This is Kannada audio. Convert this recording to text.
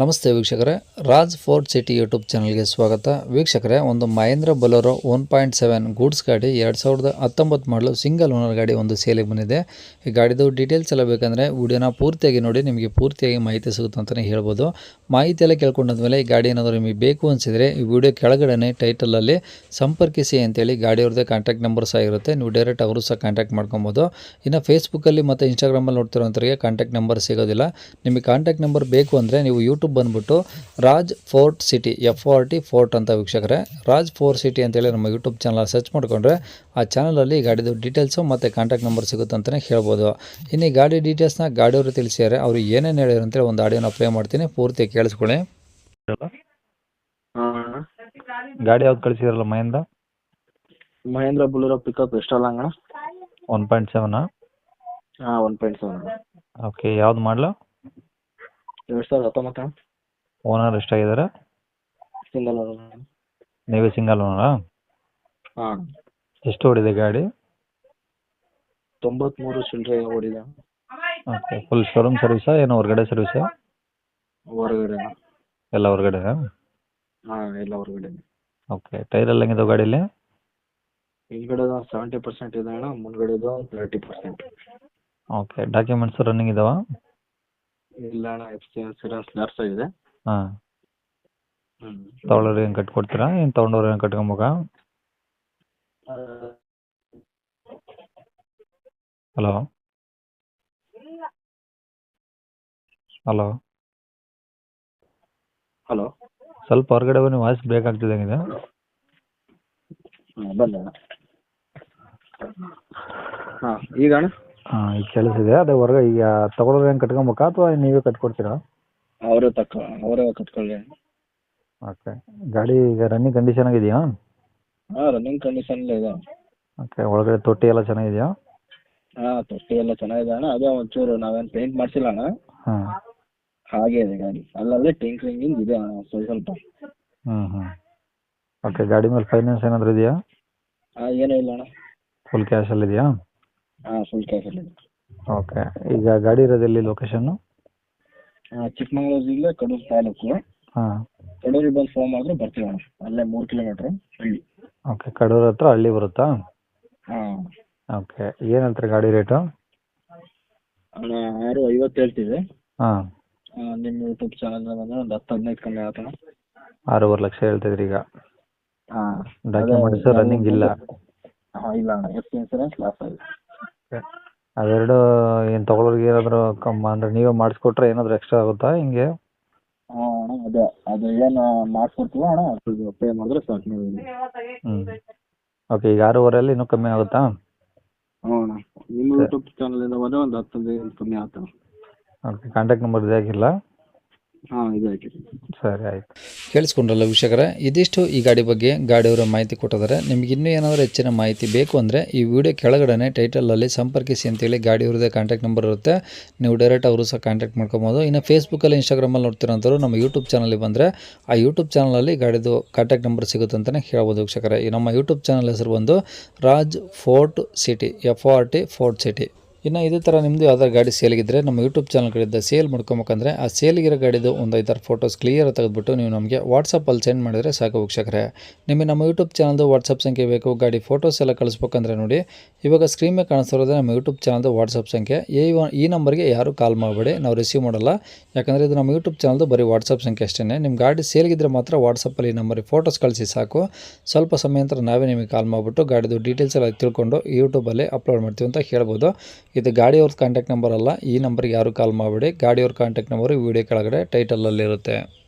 ನಮಸ್ತೆ ವೀಕ್ಷಕರೇ. ರಾಜ್ ಫೋರ್ಟ್ ಸಿಟಿ ಯೂಟ್ಯೂಬ್ ಚಾನಲ್ಗೆ ಸ್ವಾಗತ. ವೀಕ್ಷಕರೇ, ಒಂದು Mahindra Bolero one point seven goods ಗಾಡಿ, ಎರಡು ಸಾವಿರದ ಹತ್ತೊಂಬತ್ತು ಮಾಡಲು ಸಿಂಗಲ್ ಓನರ್ ಗಾಡಿ ಒಂದು ಸೇಲಿಗೆ ಬಂದಿದೆ. ಈ ಗಾಡಿದು ಡೀಟೇಲ್ಸ್ ಎಲ್ಲ ಬೇಕಂದರೆ ವಿಡಿಯೋನ ಪೂರ್ತಿಯಾಗಿ ನೋಡಿ, ನಿಮಗೆ ಪೂರ್ತಿಯಾಗಿ ಮಾಹಿತಿ ಸಿಗುತ್ತೆ ಅಂತಲೇ ಹೇಳ್ಬೋದು. ಮಾಹಿತಿ ಎಲ್ಲ ಕೇಳ್ಕೊಂಡಾದ್ಮೇಲೆ ಈ ಗಾಡಿ ಏನಾದರೂ ನಿಮಗೆ ಬೇಕು ಅನಿಸಿದರೆ ಈ ವಿಡಿಯೋ ಕೆಳಗಡೆ ಟೈಟಲಲ್ಲಿ ಸಂಪರ್ಕಿಸಿ ಅಂತೇಳಿ ಗಾಡಿಯವ್ರದ್ದೇ ಕಾಂಟ್ಯಾಕ್ಟ್ ನಂಬರ್ ಸಹ ಇರುತ್ತೆ. ನೀವು ಡೈರೆಕ್ಟ್ ಅವರು ಸಹ ಕಾಂಟ್ಯಾಕ್ಟ್ ಮಾಡ್ಕೊಬೋದು. ಇನ್ನು ಫೇಸ್ಬುಕ್ಕಲ್ಲಿ ಮತ್ತು ಇನ್ಸ್ಟಾಗ್ರಾಮಲ್ಲಿ ನೋಡ್ತಿರೋಂಥವ್ರಿಗೆ ಕಾಂಟ್ಯಾಕ್ಟ್ ನಂಬರ್ ಸಿಗೋದಿಲ್ಲ. ನಿಮಗೆ ಕಾಂಟ್ಯಾಕ್ಟ್ ನಂಬರ್ ಬೇಕು ಅಂದರೆ ನೀವು ಯೂಟ್ಯೂಬ್ ಬಂದುಬಿಟ್ಟು Raj fort city F R T fort ಅಂತ ವೀಕ್ಷಕರೇ. ರಾಜ್ ಫೋರ್ ಸಿಟಿ ಅಂತೇಳಿ ನಮ್ಮ ಯೂಟ್ಯೂಬ್ ಚಾನಲ್ ಸರ್ಚ್ ಮಾಡಿಕೊಂಡ್ರೆ ಆ ಚಾನಲಲ್ಲಿ ಗಾಡಿದು ಡೀಟೇಲ್ಸು ಮತ್ತು ಕಾಂಟ್ಯಾಕ್ಟ್ ನಂಬರ್ ಸಿಗುತ್ತೆ ಅಂತಲೇ ಹೇಳ್ಬೋದು. ಇನ್ನು ಈ ಗಾಡಿ ಡೀಟೇಲ್ಸ್ನ ಗಾಡಿಯವರು ತಿಳಿಸಿದ್ದಾರೆ. ಅವರು ಏನೇನು ಹೇಳಿದ್ರು ಅಂತೇಳಿ ಒಂದು ಆಡಿಯೋನ ಪ್ಲೇ ಮಾಡ್ತೀನಿ. ಪೂರ್ತಿ ಕೇಳಿಸ್ಕೊಳ್ಳಿ. ಹಾಂ. ಗಾಡಿ ಯಾವ್ದು ಕಳಿಸಿದ್ರಲ್ಲ ಮಹೇಂದ್ರ? ಮಹೇಂದ್ರ ಬುಲೂರೋ ಪಿಕಪ್ ಎಷ್ಟಲ್ಲ ಅಣ್ಣ ಒನ್ ಪಾಯಿಂಟ್ ಸೆವೆನ್ ಹಾಂ ಒನ್ ಪಾಯಿಂಟ್ ಸೆವೆನ್ ಓಕೆ ಯಾವ್ದು ಮಾಡಲು? ಎರಡು ಸಾವಿರದ ಹತ್ತೊಂಬತ್ತು ಓನರ್ ಎಷ್ಟಾಗಿದ್ದಾರೆ ಸಿಂಗಲ್ ನೀವೇ ಸಿಂಗಲ್ ಓನರಾ ಹಾಂ. ಎಷ್ಟು ಓಡಿದೆ ಗಾಡಿ? ತೊಂಬತ್ಮೂರು ಚಿಲ್ಲರೆ ಓಡಿದೆ. ಓಕೆ ಫುಲ್ ಶೋರೂಮ್ ಸರ್ವಿಸಾ ಏನು ಹೊರಗಡೆ ಸರ್ವಿಸಾ ಹೊರಗಡೆ. ಎಲ್ಲ ಹೊರಗಡೆ ಹಾಂ ಎಲ್ಲ ಹೊರಗಡೆ. ಓಕೆ ಟೈರ್ ಎಲ್ಲ ಹೆಂಗಿದಾವೆ ಗಾಡೀಲಿ? ಹಿಂದ್ಗಡೆದು ಸೆವೆಂಟಿ ಪರ್ಸೆಂಟ್ ಇದೆ ಅಣ್ಣ ಮುಂದ್ಗಡೆದು thirty percent okay documents running ಇದಾವ? ಇಲ್ಲ ಅಣ್ಣ ಎಫ್ ಸಿ ಇನ್ಸೂರೆನ್ಸ್ ಲ್ಯಾಪ್ಸ್ ಆಗಿದೆ. ಹಾಂ. ಹ್ಞೂ ತೊಗೊಳೋರು ಏನು ಕಟ್ಕೊಡ್ತೀರಾ? ಏನು ತೊಗೊಂಡವ್ರು ಏನು ಕಟ್ಕೊಬೇಕಾ ಹಲೋ. ಹಲೋ. ಹಲೋ. ಸ್ವಲ್ಪ ಹೊರಗಡೆ ಬನ್ನಿ ವಾಯ್ಸ್ ಬ್ರೇಕ್ ಆಗ್ತಿದ್ದಂಗಿದೆ. ಹಾಂ ಹಾಂ ಈಗ ಅಣ್ಣ? ಹಾಂ ಈಗ ಕೇಳಿಸಿದೆ ಅದೇ ಹೊರಗೆ ಈಗ ತೊಗೊಳೋರು ಏನು ಕಟ್ಕೊಬೇಕಾ ಅಥವಾ ನೀವೇ ಕಟ್ಕೊಡ್ತೀರಾ? ಅವರೇ ತಕ್ಕ ಅವರೇ ಕಟ್ಕೊಳ್ಳಿ. ಓಕೆ ಗಾಡಿ ಈಗ ರನ್ನಿಂಗ್ ಕಂಡೀಷನ್ ಆಗಿದೆಯಾ ಹಾಂ ರನ್ನಿಂಗ್ ಕಂಡೀಷನ್ ಇದೆ. ಓಕೆ ಒಳಗಡೆ ತೊಟ್ಟಿ ಎಲ್ಲ ಚೆನ್ನಾಗಿದೆಯಾ? ಹಾಂ ತೊಟ್ಟಿ ಎಲ್ಲ ಚೆನ್ನಾಗಿದೆ ಅಣ್ಣ. ಅದೇ ಒಂಚೂರು ನಾವೇನು ಪೇಂಟ್ ಮಾಡಿಸಿಲ್ಲ ಅಣ್ಣ. ಹಾಂ. ಹಾಗೆ ಇದೆ ಗಾಡಿ. ಅಲ್ಲಲ್ಲೇ ಟಿಂಕ್ಲಿಂಗಿಂಗ್ ಇದೆ ಅಣ್ಣ ಸ್ವಲ್ಪ. ಸ್ವಲ್ಪ ಹ್ಞೂ ಹ್ಞೂ ಓಕೆ ಗಾಡಿ ಮೇಲೆ ಫೈನಾನ್ಸ್ ಏನಾದರೂ ಇದೆಯಾ? ಹಾಂ ಏನೂ ಇಲ್ಲ ಅಣ್ಣ. ಫುಲ್ ಕ್ಯಾಶಲ್ಲಿ ಇದೆಯಾ ಹಾಂ ಫುಲ್ ಕ್ಯಾಶಲ್ಲಿ ಓಕೆ ಈಗ ಗಾಡಿ ಇರೋದು ಎಲ್ಲಿ ಲೊಕೇಶನ್ನು ಚಿಕ್ಕಮಗಳೂರು ಜಿಲ್ಲೆ ಕಡೂರು ತಾಲೂಕು. ಹಾ. ಕಡೂರಿಗೆ ಬಂದು ಫೋನ್ ಮಾಡಿದ್ರೆ ಬರ್ತೀವಿ ಅಣ್ಣ. ಅಲ್ಲೇ ಮೂರು ಕಿಲೋಮೀಟರ್ ಹಳ್ಳಿ. ಓಕೆ ಕಡೂರು ಹತ್ರ ಹಳ್ಳಿ ಬರುತ್ತಾ? ಹಾಂ. ಓಕೆ ಏನು ಹೇಳ್ತಾರೆ ಗಾಡಿ ರೇಟು ಅಣ್ಣ ಆರು ಐವತ್ತು ಹೇಳ್ತೀವಿ ಹಾಂ. ನಿಮ್ಮ ಯೂಟ್ಯೂಬ್ ಚಾನಲ್ ಬಂದ್ರೆ ಒಂದು ಹತ್ತು ಹದಿನೈದು ಕಮ್ಮಿ ಆಗುತ್ತೆ ಆರೂವರೆ ಲಕ್ಷ ಹೇಳ್ತಿದ್ರಿ ಈಗ. ಹಾಂ. ಡಾಕ್ಯುಮೆಂಟ್ಸ್ ರನ್ನಿಂಗ್ ಇಲ್ಲ. ಹಾಂ ಇಲ್ಲ ಅಣ್ಣ. ಎಫ್ ಇನ್ಸೂರೆನ್ಸ್ ಲಾಸ್ ಆಗಿದೆ. ಅವೆರಡು ಏನು ತೊಗೊಳೋರಿಗೆ ಏನಾದರೂ ಕಮ್ಮ ಅಂದರೆ ನೀವೇ ಮಾಡಿಸ್ಕೊಟ್ರೆ ಏನಾದ್ರು ಎಕ್ಸ್ಟ್ರಾ ಆಗುತ್ತಾ ಹಿಂಗೆ? ಹಾಂ ಅಣ್ಣ ಅದೇ ಅದು ಏನು ಮಾಡಿಸ್ಕೊಡ್ತೀವೋ ಅಣ್ಣ ಪೇ ಮಾಡಿದ್ರೆ ಸಾಕು ನೀವು ಹ್ಞೂ ಓಕೆ ಈಗ ಆರೂವರೆಯಲ್ಲಿ ಇನ್ನೂ ಕಮ್ಮಿ ಆಗುತ್ತಾ? ಹ್ಞೂ ಅಣ್ಣ ನಿಮ್ಮ ಯೂಟ್ಯೂಬ್ ಚಾನಲಿಂದ ಬಂದರೆ ಒಂದು ಹತ್ತು ಹದಿನೈದು ಕಮ್ಮಿ ಆಗ್ತದೆ ಓಕೆ ಕಾಂಟ್ಯಾಕ್ಟ್ ನಂಬರ್ ಇದೆ ಹಾಕಿಲ್ಲ ಹಾಂ, ಇದು ಸರಿ ಕೇಳಿಸ್ಕೊಂಡ್ರಲ್ಲ ವೀಕ್ಷಕರ, ಇದಿಷ್ಟು ಈ ಗಾಡಿ ಬಗ್ಗೆ ಗಾಡಿಯವರ ಮಾಹಿತಿ ಕೊಟ್ಟಿದ್ದಾರೆ. ನಿಮ್ಗೆ ಇನ್ನೂ ಏನಾದರೂ ಹೆಚ್ಚಿನ ಮಾಹಿತಿ ಬೇಕು ಅಂದರೆ ಈ ವಿಡಿಯೋ ಕೆಳಗಡೆ ಟೈಟಲಲ್ಲಿ ಸಂಪರ್ಕಿಸಿ ಅಂತೇಳಿ ಗಾಡಿಯವ್ರದ್ದೇ ಕಾಂಟ್ಯಾಕ್ಟ್ ನಂಬರ್ ಇರುತ್ತೆ. ನೀವು ಡೈರೆಕ್ಟ್ ಅವರು ಸಹ ಕಾಂಟ್ಯಾಕ್ಟ್ ಮಾಡ್ಕೊಬೋದು. ಇನ್ನು ಫೇಸ್ಬುಕ್ಕಲ್ಲಿ ಇನ್ಸ್ಟಾಗ್ರಾಮಲ್ಲಿ ನೋಡ್ತಿರೋಂಥವ್ರು ನಮ್ಮ ಯೂಟ್ಯೂಬ್ ಚಾನಲ್ಗೆ ಬಂದರೆ ಆ ಯೂಟ್ಯೂಬ್ ಚಾನಲಲ್ಲಿ ಗಾಡಿದು ಕಾಂಟ್ಯಾಕ್ಟ್ ನಂಬರ್ ಸಿಗುತ್ತೆ ಅಂತಲೇ ಹೇಳ್ಬೋದು ವೀಕ್ಷಕರೇ. ಈ ನಮ್ಮ ಯೂಟ್ಯೂಬ್ ಚಾನಲ್ ಹೆಸರು ಬಂದು Raj fort city F R T fort city. ಇನ್ನು ಇದೇ ಥರ ನಿಮ್ಮದು ಯಾವ್ದಾರು ಗಾಡಿ ಸೇಲ್ಗಿದ್ರೆ ನಮ್ಮ ಯೂಟ್ಯೂಬ್ ಚಾನಲ್ ಕಡೆಯಿಂದ ಸೇಲ್ ಮಾಡ್ಕೊಬೇಕಂದ್ರೆ ಆ ಸೇಲ್ಗಿರೋ ಗಾಡಿದು ಒಂದು ಐದಾರು ಫೋಟೋಸ್ ಕ್ಲಿಯರ್ ತೆಗೆದುಬಿಟ್ಟು ನೀವು ನಮಗೆ ವಾಟ್ಸಪ್ಪಲ್ಲಿ ಸೆಂಡ್ ಮಾಡಿದರೆ ಸಾಕು ವೀಕ್ಷಕರೇ. ನಿಮಗೆ ನಮ್ಮ ಯೂಟ್ಯೂಬ್ ಚಾನಲ್ದು ವಾಟ್ಸಪ್ ಸಂಖ್ಯೆ ಬೇಕು, ಗಾಡಿ ಫೋಟೋಸ್ ಎಲ್ಲ ಕಳಿಸ್ಬೇಕಂದ್ರೆ ನೋಡಿ. ಇವಾಗ ಸ್ಕ್ರೀನ್ ಮೇಲೆ ಕಾಣಿಸ್ತಿರೋದು ನಮ್ಮ ಯೂಟ್ಯೂಬ್ ಚಾನಲ್ದು ವಾಟ್ಸಪ್ ಸಂಖ್ಯೆ. ಈ ಈ ನಂಬರ್ಗೆ ಯಾರು ಕಾಲ್ ಮಾಡಬೇಡಿ, ನಾವು ರಿಸೀವ್ ಮಾಡಲ್ಲ. ಯಾಕಂದರೆ ಇದು ನಮ್ಮ ಯೂಟ್ಯೂಬ್ ಚಾನಲ್ದು ಬರೀ ವಾಟ್ಸಪ್ ಸಂಖ್ಯೆ ಅಷ್ಟೇ ನಿಮ್ಮ ಗಾಡಿ ಸೇಲ್ಗಿದ್ರೆ ಮಾತ್ರ ವಾಟ್ಸಪ್ಪಲ್ಲಿ ಈ ನಂಬರಿಗೆ ಫೋಟೋಸ್ ಕಳಿಸಿ ಸಾಕು. ಸ್ವಲ್ಪ ಸಮಯ ನಂತರ ನಾವೇ ನಿಮಗೆ ಕಾಲ್ ಮಾಡಿಬಿಟ್ಟು ಗಾಡಿದು ಡೀಟೇಲ್ಸ್ ಎಲ್ಲ ತಿಳ್ಕೊಂಡು ಯೂಟ್ಯೂಬಲ್ಲಿ ಅಪ್ಲೋಡ್ ಮಾಡ್ತೀವಿ ಅಂತ ಹೇಳ್ಬೋದು. ಇದು ಗಾಡಿಯವ್ರ ಕಾಂಟ್ಯಾಕ್ಟ್ ನಂಬರ್ ಅಲ್ಲ, ಈ ನಂಬರ್ಗೆ ಯಾರು ಕಾಲ್ ಮಾಡಬೇಡಿ. ಗಾಡಿಯವ್ರ ಕಾಂಟ್ಯಾಕ್ಟ್ ನಂಬರು ವಿಡಿಯೋ ಕೆಳಗಡೆ ಟೈಟಲಲ್ಲಿರುತ್ತೆ